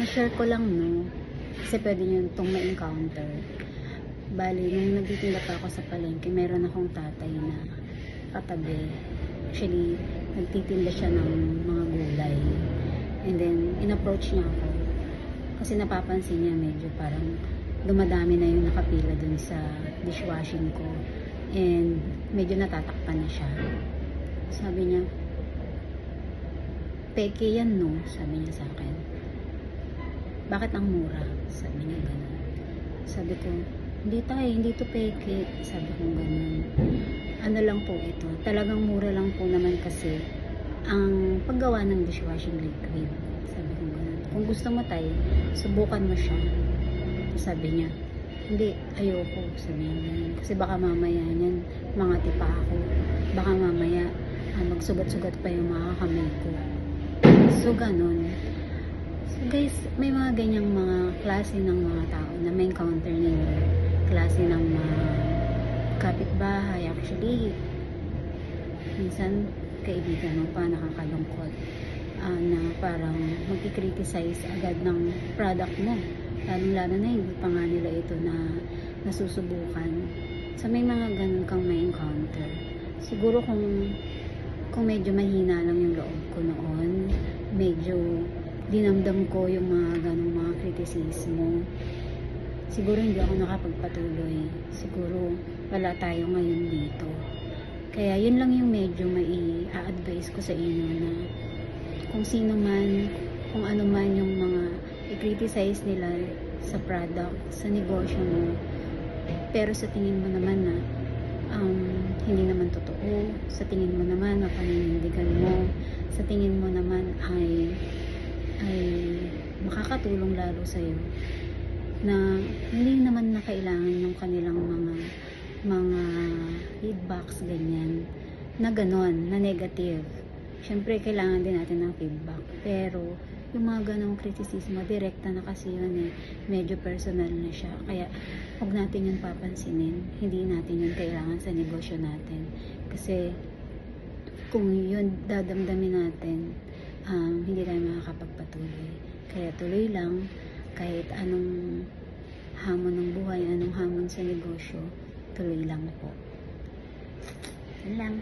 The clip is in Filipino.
na-share ko lang, no? Kasi pwede nyo itong ma-encounter. Bali, nung nagtitinda pa ako sa palengke, meron akong tatay na katabi. Actually, nagtitinda siya ng mga gulay. And then, in-approach niya ako. Kasi napapansin niya medyo parang dumadami na yung nakapila dun sa dishwashing ko. And medyo natatakpan na siya. Sabi niya, peke yan no, sabi niya sa akin. Bakit ang mura? Sabi niya ganun. Sabi ko, hindi tayo, hindi to peke. Sabi ko ganun. Ano lang po ito, talagang mura lang po naman kasi ang paggawa ng dishwashing liquid. Sabi ko ganun. Kung gusto mo tayo, subukan mo siya. Sabi niya, hindi, ayoko. Sabi niya ganun. Kasi baka mamaya niyan, mga tipa ako. Baka mamaya, ah, magsugat-sugat pa yung mga kamay ko. So, ganun. Guys, may mga ganyang mga klase ng mga tao na may encounter ninyo. Klase ng mga kapitbahay. Actually, minsan, kaibigan mo pa, nakakalungkot. Ah, na parang magkikriticize agad ng product mo. Lalo-lalo na hindi pa nga nila ito na nasusubukan. So, may mga ganun kang may encounter. Siguro kung kung medyo mahina lang yung loob ko noon, medyo dinamdam ko yung mga ganong mga kritisismo. Siguro hindi ako nakapagpatuloy. Siguro wala tayo ngayon dito. Kaya yun lang yung medyo mai-advise ko sa inyo na kung sino man, kung ano man yung mga i-criticize nila sa product, sa negosyo mo, pero sa tingin mo naman na um, hindi naman totoo, sa tingin mo naman na paninindigan mo, sa tingin mo naman ay ay makakatulong lalo sa iyo na hindi naman na kailangan yung kanilang mga mga feedbacks ganyan na ganon, na negative. Siyempre, kailangan din natin ng feedback. Pero, yung mga ganong kritisismo, direkta na kasi yun eh. Medyo personal na siya. Kaya, huwag natin yun papansinin. Hindi natin yun kailangan sa negosyo natin. Kasi, kung yun dadamdamin natin, um, hindi tayo makakapagpatuloy. Kaya tuloy lang, kahit anong hamon ng buhay, anong hamon sa negosyo, tuloy lang po. Yan lang.